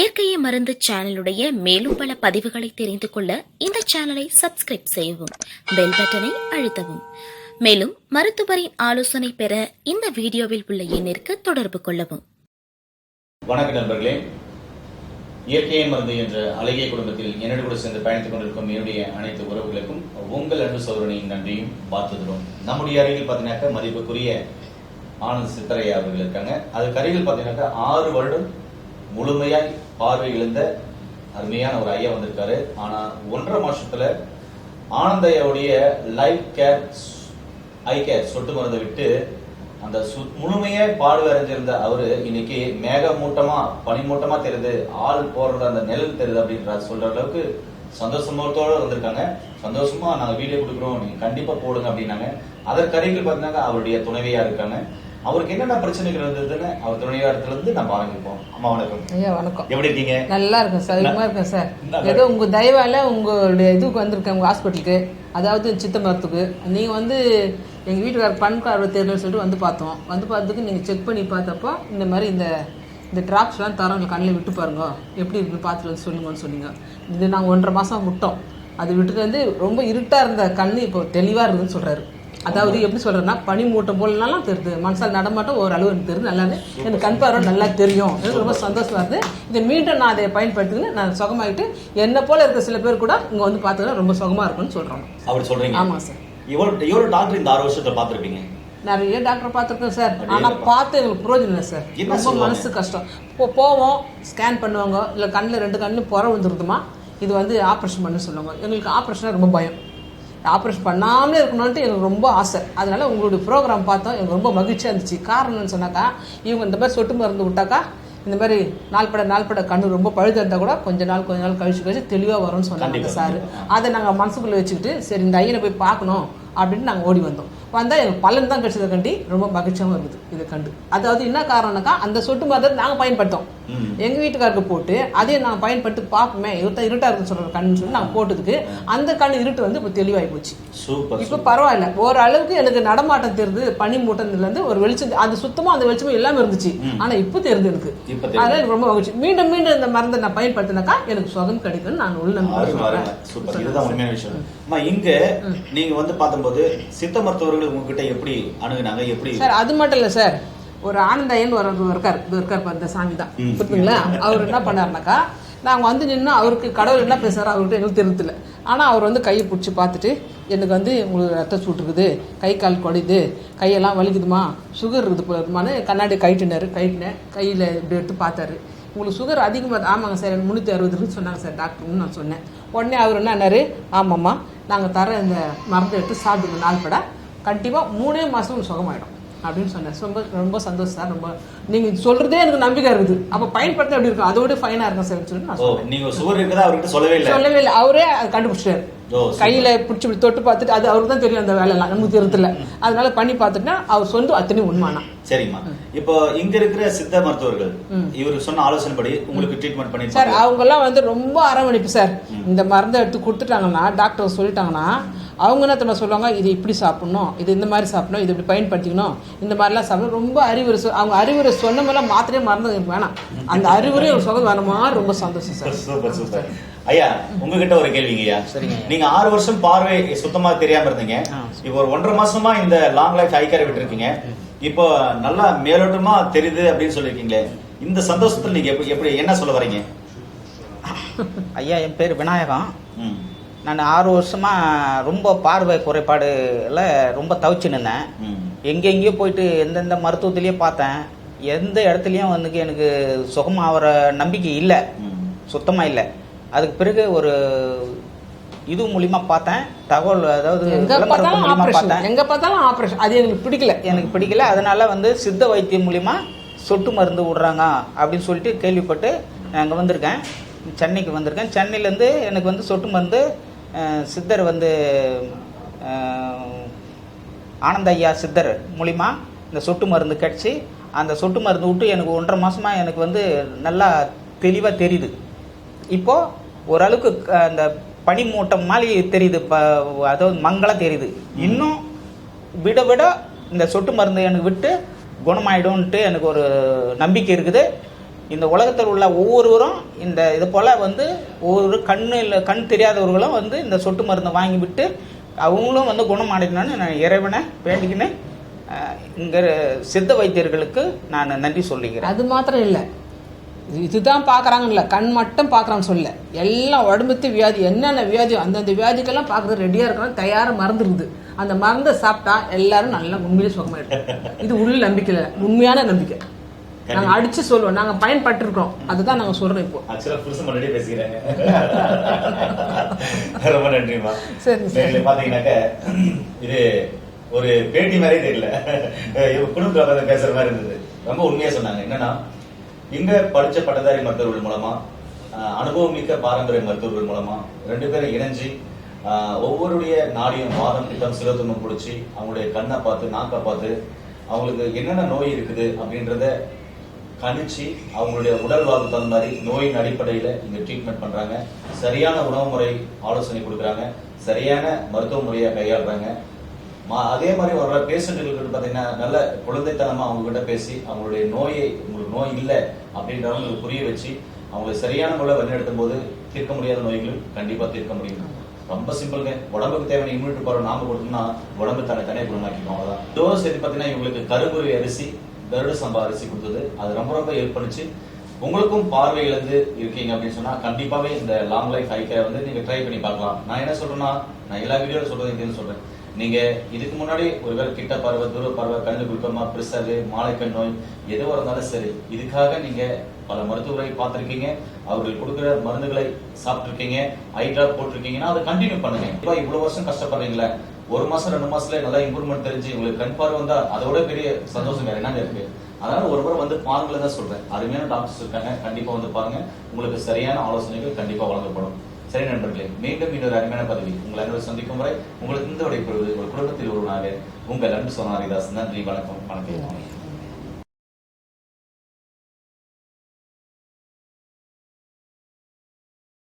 இயற்கையை மருந்து சேனலுடைய மேலும் பல பதிவுகளை தெரிந்து கொள்ள இந்த சேனலை சப்ஸ்கிரைப் செய்யவும் பெல் பட்டனை அழுத்தவும். மேலும் மருத்துவரின் ஆலோசனை பெற இந்த வீடியோவில் உள்ள எண்ணிற்கு தொடர்பு கொள்ளவும். வணக்க நண்பர்களே. இயற்கையை மருந்து என்ற அழகிய குடும்பத்தில் என்னோடு கூட சேர்ந்து பயணித்துக் கொண்டிருக்கும் என்னுடைய அனைத்து உறவுகளுக்கும் உங்கள் அன்பு சோதனையின் நன்றியும் வாழ்த்துகிறோம் நம்முடைய அருகில் பார்த்தீங்கன்னாக்கா மதிப்புக்குரிய ஆனந்த் சித்தரையா அவர்கள் இருக்காங்க. அதுக்கு அருகில் பார்த்தீங்கன்னாக்கா ஆறு வருடம் முழுமையாய் பார்வை இழந்த அருமையான ஒரு ஐயா வந்திருக்காரு. ஆனா ஒன்றரை மாசத்துல ஆனந்தையுடைய லைஃப் கேர் ஐ கேர் சொட்டு மருந்தை விட்டு அந்த சு- முழுமையா அறிஞ்சிருந்த அவரு இன்னைக்கு மேகமூட்டமா பனிமூட்டமா தெரியுது. ஆள் போடுற அந்த நிழல் தெரியுது அப்படின்ற சொல்ற அளவுக்கு சந்தோஷமோத்தோட வந்திருக்காங்க. சந்தோஷமா நாங்க வீடியோ கொடுக்குறோம். நீங்க கண்டிப்பா போடுங்க அப்படின்னாங்க. அதற்கு அருகில் பார்த்தீங்கன்னா அவருடைய துணைவியா இருக்காங்க. அவருக்கு என்னென்ன பிரச்சனைகள் இருந்ததுன்னு அவர் துணைவியாரத்துல இருந்து நம்ம ஆரம்பிப்போம். அம்மா வணக்கம். ஐயா வணக்கம். எப்படி இருக்கீங்க? நல்லா இருக்கேன் சார். இதுமா இருக்கேன் சார். ஏதோ உங்க தயவால உங்களுடைய இதுக்கு வந்திருக்கேன் உங்க ஹாஸ்பிட்டலுக்கு. அதாவது சித்த மருத்துக்கு நீங்க வந்து எங்க வீட்டுக்காரர் பண் பார்வை தேர்தல் சொல்லிட்டு வந்து பார்த்தோம். வந்து பார்த்ததுக்கு நீங்க செக் பண்ணி பார்த்தப்போ இந்த மாதிரி இந்த இந்த டிராப்ஸ்லாம் தரோம் கண்ணில் விட்டு பாருங்க. எப்படி இருக்குன்னு பார்த்துட்டு சொல்லுங்கன்னு சொன்னீங்க. இது நாங்கள் ஒன்றரை மாசம் விட்டோம். அது விட்டுட்டு வந்து ரொம்ப இருட்டா இருந்த கண்ணு இப்போ தெளிவா இருக்குதுன்னு சொல்றாரு. அதாவது எப்படி சொல்றேன்னா பனி மூட்டம் போலனாலும் தெரியுது மனசால் நடமாட்டம் ஒரு அளவு எனக்கு தெரியுது நல்லாவே எனக்கு கண் பார்வை நல்லா தெரியும். எனக்கு ரொம்ப சந்தோஷமா இருக்கு இதை மீண்டும் நான் அதை பயன்படுத்திக்கின்னு நான் சுகமாயிட்டு என்ன போல இருக்க சில பேர் கூட இங்க வந்து பார்த்துக்கிட்டா ரொம்ப சுகமா இருக்கும்னு சொல்றாங்க. அப்படி சொல்றீங்க? ஆமா சார். இவ்வளவு டாக்டர் இந்த ஆறு வருஷத்துல பார்த்திருப்பீங்க? நிறைய டாக்டர் பார்த்துருக்கேன் சார். ஆனா பார்த்து எங்களுக்கு பிரயோஜனம் இல்லை சார். ரொம்ப? மனசு கஷ்டம். இப்போ போவோம் ஸ்கேன் பண்ணுவாங்க. இல்லை கண்ணில் ரெண்டு கண்ணு புற விழுந்துருக்குமா இது வந்து ஆப்ரேஷன் பண்ண சொல்லுவாங்க. எங்களுக்கு ஆப்ரேஷன் ரொம்ப பயம். ஆப்ரேஷன் பண்ணாமலே இருக்கணும்ட்டு எனக்கு ரொம்ப ஆசை. அதனால உங்களுடைய ப்ரோக்ராம் பார்த்தோம் எனக்கு ரொம்ப மகிழ்ச்சியாக இருந்துச்சு. காரணம் என்னன்னு சொன்னாக்கா இவங்க இந்த மாதிரி சொட்டு மருந்து விட்டாக்கா இந்த மாதிரி நாள்பட நாள்பட கண்ணு ரொம்ப பழுது இருந்தால் கூட கொஞ்ச நாள் கொஞ்ச நாள் கழிச்சு கழிச்சு தெளிவாக வரும்னு சொன்னாங்க. சார். அதை நாங்கள் மனசுக்குள்ளே வச்சுக்கிட்டு சரி இந்த ஐயனை போய் பார்க்கணும் அப்படின்னு நாங்கள் ஓடி வந்தோம். வந்தால் எனக்கு பலன் தான் கிடைச்சதை கண்டி ரொம்ப மகிழ்ச்சியாகவும் இருக்குது. இதை கண்டு. அதாவது என்ன காரணம்னாக்கா அந்த சொட்டு மருந்தை நாங்கள் பயன்படுத்தோம். ம். எங்க வீட்டுக்காருக்கு போட்டு அதே நான் பயன்படுத்தி பார்ப்போமே இருட்டா இருட்டா இருக்குன்னு சொல்ற கண்ணு சொல்லி நாங்கள் போட்டதுக்கு அந்த கண் இருட்டு வந்து இப்போ தெளிவாகி போச்சு. இப்போ பரவாயில்ல. ஓரளவுக்கு எனக்கு நடமாட்டம் தெரியுது பனி மூட்டத்துல இருந்து ஒரு வெளிச்சம் அது சுத்தமா அந்த வெளிச்சமும் எல்லாமே இருந்துச்சு. ஆனா இப்போ எனக்கு. இப்ப தெரியுது. அதனால எனக்கு ரொம்ப மகிழ்ச்சி. மீண்டும் மீண்டும் இந்த மருந்தை நான் பயன்படுத்தினாக்கா எனக்கு சுகம் கிடைக்கும்னு நான் உள்ள. சூப்பர். இதுதான் உண்மையான விஷயம். இங்க நீங்க வந்து பார்த்தபோது சித்த மருத்துவர்கள் உங்ககிட்ட எப்படி அணுகுனாங்க எப்படி? சார் அது மட்டும் இல்ல சார். ஒரு ஆனந்தாயன் ஒரு இருக்கார். இருக்கார் இந்த சாமி தான். புரியுதுங்களா அவர் என்ன பண்ணாருனாக்கா நாங்க வந்து நின்று அவருக்கு கடவுள் என்ன பேசுறாரு அவர்கிட்ட எங்களுக்கு தெரியல ஆனா அவர் வந்து கையை பிடிச்சி பார்த்துட்டு எனக்கு வந்து உங்களுக்கு ரத்த சூட்டுருக்குது கை கால் குடையுது கையெல்லாம் வலிக்குதுமா சுகர் இருக்குது இருக்குமான்னு கண்ணாடி கைட்டினாரு கைட்டினேன் கையில் இப்படி எடுத்து பார்த்தாரு. உங்களுக்கு சுகர் அதிகமாக ஆமாங்க சார் எனக்கு முந்நூற்றி அறுபது இருக்குன்னு சொன்னாங்க சார் டாக்டர்னு நான் சொன்னேன். உடனே அவர் என்னன்னாரு ஆமாம்மா நாங்கள் தர இந்த மருந்து எடுத்து சாப்பிடுங்க நாள் பட. கண்டிப்பாக மூணே மாதம் சுகமாயிடும். அப்படின்னு சொன்னேன். ரொம்ப ரொம்ப சந்தோஷம் சார். ரொம்ப நீங்கள் சொல்கிறதே எனக்கு நம்பிக்கை இருக்குது. அப்போ பயன்படுத்த எப்படி இருக்கும். அதோட ஃபைனாக இருக்கும் சார் சொல்லிட்டு நான் நீங்க அவர்கிட்ட சொல்லவே இல்லை? சொல்லவே இல்லை. அவரே கண்டுபிடிச்சிட்டாரு. கையில பிடிச்சி இப்படி தொட்டு பார்த்துட்டு அது அவருக்கு தான் தெரியும் அந்த வேலையெல்லாம் நமக்கு தெரியல அதனால பண்ணி பார்த்துட்டா அவர் சொந்த அத்தனை உண்மானா சரிம்மா இப்போ இங்க இருக்கிற சித்த மருத்துவர்கள் இவர் சொன்ன ஆலோசனைப்படி உங்களுக்கு ட்ரீட்மெண்ட் பண்ணி சார் அவங்க எல்லாம் வந்து ரொம்ப அரவணைப்பு சார். இந்த மருந்தை எடுத்து கொடுத்துட்டாங்கன்னா டாக்டர் சொல்லிட்டாங்கன்னா அவங்க என்ன தெரியுமா சொல்லுவாங்க? இது இப்படி சாப்பிடணும் இது இந்த மாதிரி சாப்பிடணும் இது இப்படி பயன்படுத்திக்கணும் இந்த மாதிரிலாம் சாப்பிடணும். ரொம்ப அறிவுரை அவங்க அறிவுரை சொன்ன மாதிரிலாம் மாத்திரையே எனக்கு வேணாம். அந்த அறிவுரை ஒரு சுகம் வேணுமா ரொம்ப சந்தோஷம் சார். Super super. ஐயா உங்ககிட்ட ஒரு கேள்விங்க ஐயா. நீங்க ஆறு வருஷம் பார்வை சுத்தமா தெரியாம இருந்தீங்க. இப்போ ஒரு ஒன்றரை மாசமா இந்த லாங் லைஃப் ஐக்கார விட்டுருக்கீங்க. இப்போ நல்லா மேலோட்டமா தெரியுது அப்படின்னு சொல்லிருக்கீங்களே இந்த சந்தோஷத்துல நீங்க எப்படி என்ன சொல்ல வரீங்க? ஐயா என் பேர் விநாயகம். நான் ஆறு வருஷமா ரொம்ப பார்வை குறைபாடுல ரொம்ப தவிச்சு நின்னேன் ம். எங்கெங்கேயோ போயிட்டு எந்தெந்த மருத்துவத்திலேயே பார்த்தேன். எந்த இடத்துலையும் வந்து எனக்கு சுகமாகிற நம்பிக்கை இல்லை. சுத்தமாக இல்லை. அதுக்கு பிறகு ஒரு இது மூலியமா பார்த்தேன். தகவல் அதாவது ஆபரேஷன் பார்த்தேன். எங்க பார்த்தாலும் ஆபரேஷன் அது எங்களுக்கு பிடிக்கல. எனக்கு பிடிக்கல. அதனால வந்து சித்த வைத்தியம் மூலியமா சொட்டு மருந்து விடுறாங்க அப்படின்னு சொல்லிட்டு கேள்விப்பட்டு அங்கே வந்திருக்கேன். சென்னைக்கு வந்திருக்கேன். சென்னையிலேருந்து எனக்கு வந்து சொட்டு மருந்து சித்தர் வந்து ஆனந்த ஐயா சித்தர் மூலிமா இந்த சொட்டு மருந்து கிடச்சி அந்த சொட்டு மருந்து விட்டு எனக்கு ஒன்றரை மாசமா எனக்கு வந்து நல்லா தெளிவாக தெரியுது. இப்போ ஓரளவுக்கு அந்த பனிமூட்டம் மாதிரி தெரியுது ப- அதாவது மங்களாக தெரியுது. இன்னும் விட விட இந்த சொட்டு மருந்து எனக்கு விட்டு குணமாயிடும்ன்ட்டு எனக்கு ஒரு நம்பிக்கை இருக்குது. இந்த உலகத்தில் உள்ள ஒவ்வொருவரும் இந்த இது போல் வந்து ஒவ்வொரு கண்ணில் கண் தெரியாதவர்களும் வந்து இந்த சொட்டு மருந்தை வாங்கி விட்டு அவங்களும் வந்து குணமாடினான்னு நான் இறைவனை வேண்டிக்கின்னு. இங்கே சித்த வைத்தியர்களுக்கு நான் நன்றி சொல்லிக்கிறேன். அது மாத்திரம் இல்லை. இதுதான் பார்க்குறாங்கன்னு இல்லை கண் மட்டும் பார்க்குறான்னு சொல்ல எல்லாம் உடம்புத்து வியாதி என்னென்ன வியாதி அந்தந்த வியாதிக்கெல்லாம் பார்க்குறது ரெடியாக இருக்கிறோம் தயாராக மருந்து இருக்குது அந்த மருந்தை சாப்பிட்டா எல்லாரும் நல்லா உண்மையிலே சுகமாயிடும் இது உள்ள நம்பிக்கை இல்லை உண்மையான நம்பிக்கை. நாங்கள் அடிச்சு சொல்லுவோம் நாங்கள் பயன்பட்டிருக்கோம் அதுதான் நாங்கள் சொல்கிறோம் இப்போ. ஆக்சுவலா புதுசு முன்னாடியே பேசிக்கிறாங்க. ரொம்ப நன்றிமா சரி, சரி. இது ஒரு பேட்டி மாதிரியே தெரியல. குடும்பத்துல பேசுற மாதிரி இருந்தது. ரொம்ப உண்மையா சொன்னாங்க. என்னன்னா இங்க படிச்ச பட்டதாரி மருத்துவர்கள் மூலமா அனுபவம் மிக்க பாரம்பரிய மருத்துவர்கள் மூலமா ரெண்டு பேரும் இணைஞ்சு ஒவ்வொருடைய நாடியும் வாதம் பித்தம் சிலத்துமம் பிடிச்சி அவங்களுடைய கண்ணை பார்த்து நாக்கை பார்த்து அவங்களுக்கு என்னென்ன நோய் இருக்குது அப்படின்றத கணிச்சு அவங்களுடைய உடல் வாழ்வு தகுந்த மாதிரி நோயின் அடிப்படையில இங்க ட்ரீட்மெண்ட் பண்றாங்க. சரியான உணவு முறை ஆலோசனை கொடுக்குறாங்க. சரியான மருத்துவ முறையை கையாளுறாங்க. அதே மாதிரி வர்ற பேஷண்ட்டுகளுக்கு பாத்தீங்கன்னா நல்ல குழந்தைத்தனமா அவங்க கிட்ட பேசி அவங்களுடைய நோயை உங்களுக்கு நோய் இல்லை அப்படின்ற உங்களுக்கு புரிய வச்சு அவங்களை சரியான முறை வழிநடத்தும் போது தீர்க்க முடியாத நோய்கள் கண்டிப்பா தீர்க்க முடியும். ரொம்ப சிம்பிள்ங்க. உடம்புக்கு தேவையான இம்யூனிட்டி பவர் நாம கொடுத்தோம்னா உடம்பு தன்னை தனியாக குணமாக்கிக்கும். அவ்வளோதான் டோஸ் எது பார்த்தீங்கன்னா இவங்களுக்கு கருங்குருவி அரிசி கருட சம்பா அரிசி கொடுத்தது. அது ரொம்ப ரொம்ப ஹெல்ப் பண்ணுச்சு. உங்களுக்கும் பார்வை இழந்து இருக்கீங்க அப்படின்னு சொன்னா கண்டிப்பாவே இந்த லாங் லைஃப் ஹைக்கரை வந்து நீங்க ட்ரை பண்ணி பார்க்கலாம். நான் என்ன சொல்றேன்னா நான் எல்லா வீடியோல சொல்றது இதுன்னு சொல்றேன். நீங்க இதுக்கு முன்னாடி ஒருவேளை கிட்ட பருவ தூர பருவ கண்ணு குளுக்கமா பிரஷரு மாலைக்கண் நோய் எதுவாக இருந்தாலும் சரி இதுக்காக நீங்க பல மருத்துவரை பார்த்திருக்கீங்க. அவர்கள் கொடுக்குற மருந்துகளை சாப்பிட்டிருக்கீங்க. ஐ டிராப் போட்டிருக்கீங்கன்னா அதை கண்டினியூ பண்ணுங்க. இப்போ இவ்வளவு வருஷம் கஷ்டப்படுறீங்களே ஒரு மாசம் ரெண்டு மாசத்துல நல்லா இம்ப்ரூவ்மெண்ட் தெரிஞ்சு உங்களுக்கு கண் பார்வை வந்தா அதோட பெரிய சந்தோஷம் வேற என்னங்க இருக்கு? அதனால ஒரு முறை வந்து பாருங்கள தான் சொல்றேன். அருமையான டாக்டர்ஸ் இருக்காங்க. கண்டிப்பா வந்து பாருங்க. உங்களுக்கு சரியான ஆலோசனைகள் கண்டிப்பா வழங்கப்படும். சரி நண்பர்களே மீண்டும் இன்னொரு அருமையான பதவி உங்களை அனைவரும் சந்திக்கும் வரை உங்களுக்கு இந்த விடைபெறுவது உங்கள் குடும்பத்தில் ஒருவனாக உங்கள் அன்பு சொன்னாரிதாஸ் நன்றி வணக்கம் வணக்கம்.